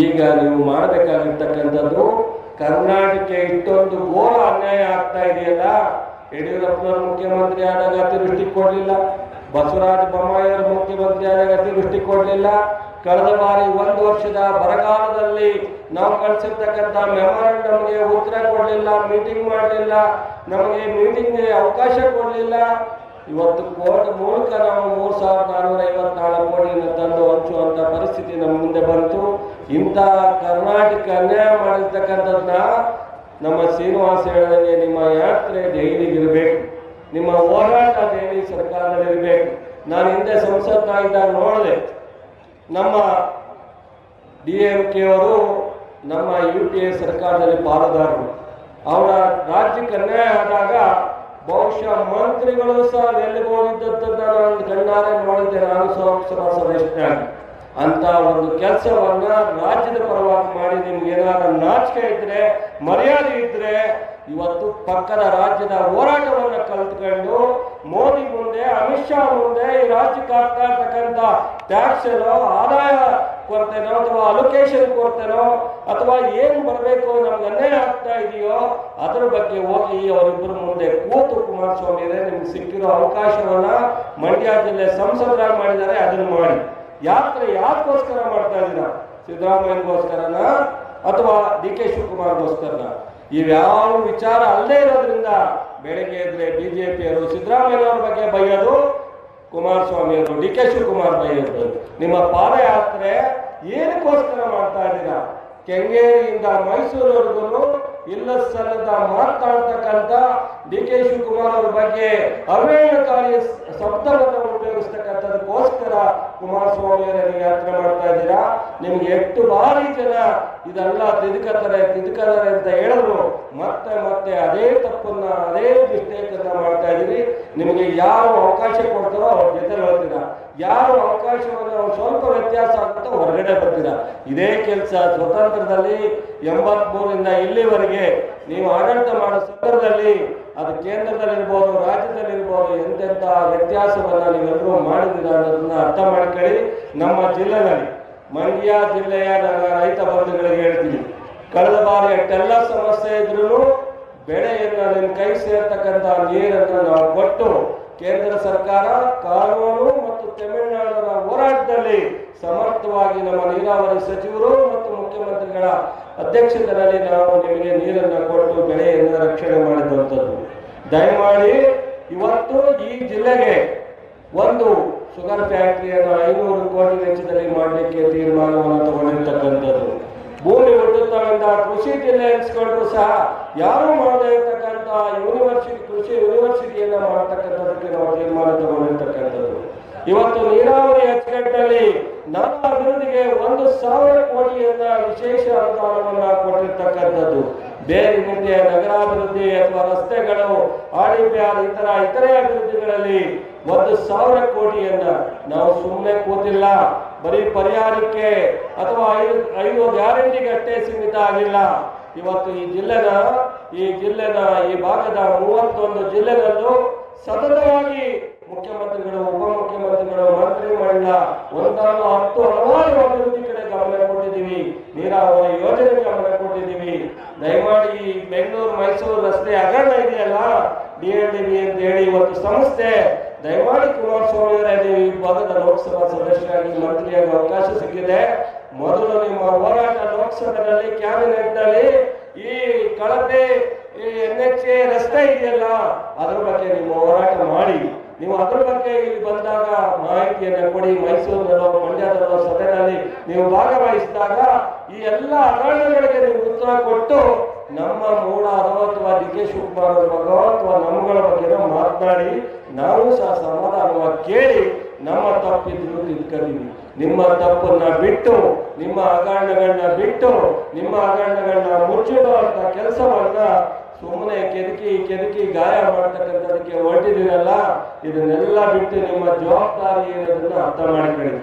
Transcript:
ಈಗ ನೀವು ಮಾಡಬೇಕಾಗಿರ್ತಕ್ಕಂಥದ್ದು ಕರ್ನಾಟಕ ಇಷ್ಟೊಂದು ಘೋರ ಅನ್ಯಾಯ ಆಗ್ತಾ ಇದೆಯಲ್ಲ ಯಡಿಯೂರಪ್ಪನವರು ಮುಖ್ಯಮಂತ್ರಿ ಆದಾಗ ಅತಿವೃಷ್ಟಿ ಕೊಡಲಿಲ್ಲ. ಬಸವರಾಜ ಬೊಮ್ಮಾಯಿಯವರು ಮುಖ್ಯಮಂತ್ರಿ ಆದಾಗ ಅತಿವೃಷ್ಟಿ ಕೊಡಲಿಲ್ಲ. ಕಳೆದ ಬಾರಿ ಒಂದು ವರ್ಷದ ಬರಗಾಲದಲ್ಲಿ ನಾವು ಕಳಿಸಿರ್ತಕ್ಕಂಥ ಮೆಮೊರಂಡಮ್ಗೆ ಉತ್ತರ ಕೊಡಲಿಲ್ಲ, ಮೀಟಿಂಗ್ ಮಾಡಲಿಲ್ಲ. ನಮಗೆ ಮೀಟಿಂಗ್ಗೆ ಅವಕಾಶ ಕೊಡಲಿಲ್ಲ. ಇವತ್ತು ಕೋರ್ಟ್ ಮೂಲಕ ನಾವು ಮೂರು ಸಾವಿರದ ನಾನ್ನೂರ ಐವತ್ನಾಲ್ಕು ಕೋಟಿಯನ್ನು ತಂದು ಹಂಚುವಂಥ ಪರಿಸ್ಥಿತಿ ನಮ್ಮ ಮುಂದೆ ಬಂತು ಇಂಥ ಕರ್ನಾಟಕ ಅನ್ಯಾಯ ಮಾಡಿರ್ತಕ್ಕಂಥದ್ದನ್ನ ನಮ್ಮ ಶ್ರೀನಿವಾಸ ಹೇಳಿದಂಗೆ ನಿಮ್ಮ ಯಾತ್ರೆ ದೆಹಲಿಗಿರಬೇಕು ನಿಮ್ಮ ಹೋರಾಟ ಸರ್ಕಾರದಲ್ಲಿ ಇರಬೇಕು. ನಾನು ಹಿಂದೆ ಸಂಸತ್ನಾಗಿದ್ದಾಗ ನೋಡಿದೆ. ನಮ್ಮ ಡಿ ಎಂ ಕೆ ನಮ್ಮ ಯು ಪಿ ಎ ಸರ್ಕಾರದಲ್ಲಿ ಪಾಲುದಾರರು. ಅವರ ರಾಜ್ಯಕ್ಕೆ ಅನ್ಯಾಯ ಆದಾಗ ಬಹುಶಃ ಮಂತ್ರಿಗಳು ಸಹ ಎಲ್ಲಿಗೆ ನಾನು ಕಣ್ಣಾರೆ ನೋಡಿದ್ದೆ. ನಾನು ಸಂಸದ ಸದಸ್ಯನಾಗಿ ಅಂತ ಒಂದು ಕೆಲಸವನ್ನ ರಾಜ್ಯದ ಪರವಾಗಿ ಮಾಡಿ ನಿಮ್ಗೆ ಏನಾದ್ರು ನಾಚಿಕೆ ಇದ್ರೆ, ಮರ್ಯಾದೆ ಇದ್ರೆ, ಇವತ್ತು ಪಕ್ಕದ ರಾಜ್ಯದ ಹೋರಾಟವನ್ನ ಕಲ್ತ್ಕೊಂಡು ಮೋದಿ ಮುಂದೆ, ಅಮಿತ್ ಶಾ ಮುಂದೆ ಈ ರಾಜ್ಯಕ್ಕೆ ಆಗ್ತಾ ಇರ್ತಕ್ಕಂಥ ಟ್ಯಾಕ್ಸ್ ಆದಾಯ ಕೊರತೆನೋ ಅಥವಾ ಅಲೋಕೇಶನ್ ಕೊರತೆನೋ ಅಥವಾ ಏನು ಬರಬೇಕು ನಮ್ಗೆ ಅನ್ಯಾಯ ಆಗ್ತಾ ಇದೆಯೋ ಅದ್ರ ಬಗ್ಗೆ ಹೋಗಿ ಅವರಿಬ್ಬರ ಮುಂದೆ ಕೂತು ಕುಮಾರಸ್ವಾಮಿ ನಿಮ್ಗೆ ಸಿಕ್ಕಿರೋ ಅವಕಾಶವನ್ನ ಮಂಡ್ಯ ಜಿಲ್ಲೆ ಸಂಸದರಾಗಿ ಮಾಡಿದ್ದಾರೆ, ಅದನ್ನು ಮಾಡಿ. ಯಾತ್ರೆ ಯಾಕೋಸ್ಕರ ಮಾಡ್ತಾ ಇದ್ದೀರಾ? ಸಿದ್ದರಾಮಯ್ಯಗೋಸ್ಕರನ ಅಥವಾ ಡಿ ಕೆ ಶಿವಕುಮಾರ್ಗೋಸ್ಕರನ? ಇವ್ಯಾವ ವಿಚಾರ ಅಲ್ಲದೆ ಇರೋದ್ರಿಂದ ಬೆಳಗ್ಗೆ ಎದ್ರೆ ಬಿಜೆಪಿಯವರು ಸಿದ್ದರಾಮಯ್ಯನವ್ರ ಬಗ್ಗೆ ಬೈಯೋದು ಕುಮಾರಸ್ವಾಮಿ ಅವರು ಡಿ ಕೆ ಶಿವಕುಮಾರ್ ಬೈಯೋದು. ನಿಮ್ಮ ಪಾದಯಾತ್ರೆ ಏನಕ್ಕೋಸ್ಕರ ಮಾಡ್ತಾ ಇದ್ದೀರಾ? ಕೆಂಗೇರಿಯಿಂದ ಮೈಸೂರವರೆಗೂ ಇಲ್ಲ ಸಲ್ಲದ ಮಾತಾಡ್ತಕ್ಕಂಥ ಡಿ ಕೆ ಶಿವಕುಮಾರ್ ಅವ್ರ ಬಗ್ಗೆ ಅವೇಣಕಾರಿ ಶಬ್ದವನ್ನು ಉಪಯೋಗಿಸ್ತಕ್ಕಂಥದಕ್ಕೋಸ್ಕರ ಕುಮಾರಸ್ವಾಮಿ ಅವರನ್ನು ಯಾತ್ರೆ ಮಾಡ್ತಾ ಇದ್ದೀರಾ? ನಿಮ್ಗೆ ಎಷ್ಟು ಬಾರಿ ಜನ ಇದೆಲ್ಲ ತಿದ್ಕತಾರೆ ತಿದ್ಕತಾರೆ ಅಂತ ಹೇಳಿದ್ರು. ಮತ್ತೆ ಮತ್ತೆ ಅದೇ ತಪ್ಪನ್ನ, ಅದೇ ಮಿಸ್ಟೇಕ್ ಅನ್ನ ಮಾಡ್ತಾ ಇದೀವಿ ನಿಮಗೆ ಯಾವ ಅವಕಾಶ ಕೊಡ್ತಾರೋ ಅವ್ರ ಜೊತೆ ಹೇಳ್ತೀರ ಯಾವ ಅವಕಾಶವನ್ನು ಅವ್ರು ಸ್ವಲ್ಪ ವ್ಯತ್ಯಾಸ ಅಂತ ಹೊರಗಡೆ ಬರ್ತೀರ. ಇದೇ ಕೆಲಸ ಸ್ವತಂತ್ರದಲ್ಲಿ ಎಂಬತ್ಮೂರಿಂದ ಇಲ್ಲಿವರೆಗೆ ನೀವು ಆಡಳಿತ ಮಾಡೋ ಸಂದರ್ಭದಲ್ಲಿ ಅದು ಕೇಂದ್ರದಲ್ಲಿರ್ಬೋದು, ರಾಜ್ಯದಲ್ಲಿರ್ಬೋದು ಎಂತೆಂತ ವ್ಯತ್ಯಾಸವನ್ನ ನೀವೆಲ್ಲರೂ ಮಾಡಿದ್ದೀರಾ ಅನ್ನೋದನ್ನ ಅರ್ಥ ಮಾಡ್ಕೊಳ್ಳಿ. ನಮ್ಮ ಜಿಲ್ಲೆನಲ್ಲಿ ಮಂಡ್ಯ ಜಿಲ್ಲೆಯ ನನ್ನ ರೈತ ಹೇಳ್ತೀನಿ ಕಳೆದ ಬಾರಿ ಅಷ್ಟೆಲ್ಲ ಸಮಸ್ಯೆ ಇದ್ರೂ ಬೆಳೆಯನ್ನ ನಿಮ್ ಕೈ ಸೇರ್ತಕ್ಕಂಥ ನೀರನ್ನು ನಾವು ಕೊಟ್ಟು ಕೇಂದ್ರ ಸರ್ಕಾರ, ಕಾನೂನು ಮತ್ತು ತಮಿಳುನಾಡಿನ ಹೋರಾಟದಲ್ಲಿ ಸಮರ್ಥವಾಗಿ ನಮ್ಮ ನೀರಾವರಿ ಸಚಿವರು ಮತ್ತು ಮುಖ್ಯಮಂತ್ರಿಗಳ ಅಧ್ಯಕ್ಷತೆಯಲ್ಲಿ ನಾವು ನಿಮಗೆ ನೀರನ್ನ ಕೊಟ್ಟು ಬೆಳೆಯನ್ನು ರಕ್ಷಣೆ ಮಾಡಿದಂಥದ್ದು. ದಯಮಾಡಿ ಇವತ್ತು ಈ ಜಿಲ್ಲೆಗೆ ಒಂದು ಶುಗರ್ ಫ್ಯಾಕ್ಟರಿಯನ್ನು ಐನೂರು ಕೋಟಿ ವೆಚ್ಚದಲ್ಲಿ ಮಾಡಲಿಕ್ಕೆ ತೀರ್ಮಾನವನ್ನು ತಗೊಂಡಿರ್ತಕ್ಕಂಥದ್ದು. ಭೂಮಿ ಹುಟ್ಟುತ್ತವೆಂದ ಕೃಷಿ ಜಿಲ್ಲೆ ಅನ್ಸ್ಕೊಂಡ್ರು ಸಹ ಯಾರು ಮಾಡದೇ ಇರತಕ್ಕಂಥ ಯೂನಿವರ್ಸಿಟಿ ಕೃಷಿ ಯೂನಿವರ್ಸಿಟಿಯನ್ನ ಮಾಡತಕ್ಕಂಥದಕ್ಕೆ ನಾವು ತೀರ್ಮಾನ ತಗೊಂಡಿರ್ತಕ್ಕಂಥದ್ದು. ಇವತ್ತು ನೀರಾವರಿ ಅಚ್ಚುಕಟ್ಟಲ್ಲಿ ನನ್ನ ಅಭಿವೃದ್ಧಿಗೆ ಒಂದು ಸಾವಿರ ಕೋಟಿಯನ್ನ ವಿಶೇಷ ಅನುದಾನವನ್ನ ಕೊಟ್ಟಿರ್ತಕ್ಕಂಥದ್ದು. ಬೇರೆ ಮುಂದೆ ನಗರಾಭಿವೃದ್ಧಿ ಅಥವಾ ರಸ್ತೆಗಳು ಆರ್ಡಿಪಿಆರ್ ಇತರ ಇತರೆ ಅಭಿವೃದ್ಧಿಗಳಲ್ಲಿ ಒಂದು ಸಾವಿರ ಕೋಟಿಯನ್ನ ನಾವು ಸುಮ್ಮನೆ ಕೂತಿಲ್ಲ. ಬರೀ ಪರಿಹಾರಕ್ಕೆ ಅಥವಾ ಐದು ಐದು ಗ್ಯಾರಂಟಿಗೆ ಅಷ್ಟೇ ಸೀಮಿತ ಆಗಿಲ್ಲ. ಇವತ್ತು ಈ ಜಿಲ್ಲೆನ ಈ ಜಿಲ್ಲೆನ, ಈ ಭಾಗದ ಮೂವತ್ತೊಂದು ಜಿಲ್ಲೆಗಳಲ್ಲೂ ಸತತವಾಗಿ ಮುಖ್ಯಮಂತ್ರಿಗಳು, ಉಪಮುಖ್ಯಮಂತ್ರಿಗಳು ಮಂತ್ರಿ ಮಂಡಲ ಒಂದಲ್ಲ ಹತ್ತು ಹಲವಾರು ಅಭಿವೃದ್ಧಿ ಕಡೆ ಗಮನ ಕೊಟ್ಟಿದ್ದೀವಿ. ನೀರಾವರಿ ಯೋಜನೆ ಗಮನ ಕೊಟ್ಟಿದ್ದೀವಿ. ದಯಮಾಡಿ ಈ ಬೆಂಗಳೂರು, ಮೈಸೂರು ರಸ್ತೆ ಅಗಲ ಇದೆಯಲ್ಲ? ಡಿ ಎಲ್ ಡಿ ಬಿ ಅಂತ ಹೇಳಿ ಇವತ್ತು ಸಂಸ್ಥೆ ದಯಮಾಡಿ ಕುಮಾರಸ್ವಾಮಿ ಈ ಭಾಗದ ಲೋಕಸಭಾ ಸದಸ್ಯರಾಗಿ ಮಂತ್ರಿಯಾಗಿ ಅವಕಾಶ ಸಿಕ್ಕಿದೆ. ಮೊದಲು ನಿಮ್ಮ ಹೋರಾಟ ಲೋಕಸಭೆಯಲ್ಲಿ, ಕ್ಯಾಬಿನೆಟ್ನಲ್ಲಿ ಈ ಕಳಪೆ ಎನ್ ಎಚ್ ಎ ರಸ್ತೆ ಇದೆಯಲ್ಲ, ಅದರ ಬಗ್ಗೆ ನಿಮ್ಮ ಹೋರಾಟ ಮಾಡಿ. ನೀವು ಅದ್ರ ಬಗ್ಗೆ ಇಲ್ಲಿ ಬಂದಾಗ ಮಾಹಿತಿಯನ್ನು ಕೊಡಿ. ಮೈಸೂರಿನಲ್ಲೋ, ಮಂಡ್ಯದಲ್ಲೋ ಸಭೆಯಲ್ಲಿ ನೀವು ಭಾಗವಹಿಸಿದಾಗ ಈ ಎಲ್ಲ ಅರಣ್ಯಗಳಿಗೆ ನೀವು ಉತ್ತರ ಕೊಟ್ಟು ನಮ್ಮ ಮೂಲ ಅಥವಾ ಡಿ ಕೆ ಬಗ್ಗೆ ಅಥವಾ ನಮ್ಮಗಳ ಬಗ್ಗೆ ಮಾತನಾಡಿ, ನಾವು ಸಹ ಸಮಾಧಾನವಾಗಿ ಕೇಳಿ ನಮ್ಮ ತಪ್ಪಿದ್ರು ತಿಳ್ಕೊಂಡಿದ್ವಿ ನಿಮ್ಮ ತಪ್ಪನ್ನ ಬಿಟ್ಟು, ನಿಮ್ಮ ಹಗರಣಗಳನ್ನ ಬಿಟ್ಟು, ನಿಮ್ಮ ಹಗರಣಗಳನ್ನ ಮುಚ್ಚಿಡುವಂತ ಕೆಲಸವನ್ನ ಸುಮ್ಮನೆ ಕೆದಕಿ ಕೆದಕಿ ಗಾಯ ಮಾಡ್ತಕ್ಕಂಥದಕ್ಕೆ ಹೊರಟಿದ್ದೀರಲ್ಲ, ಇದನ್ನೆಲ್ಲ ಬಿಟ್ಟು ನಿಮ್ಮ ಜವಾಬ್ದಾರಿ ಇರೋದನ್ನ ಅರ್ಥ ಮಾಡಿಕೊಳ್ಳಿ.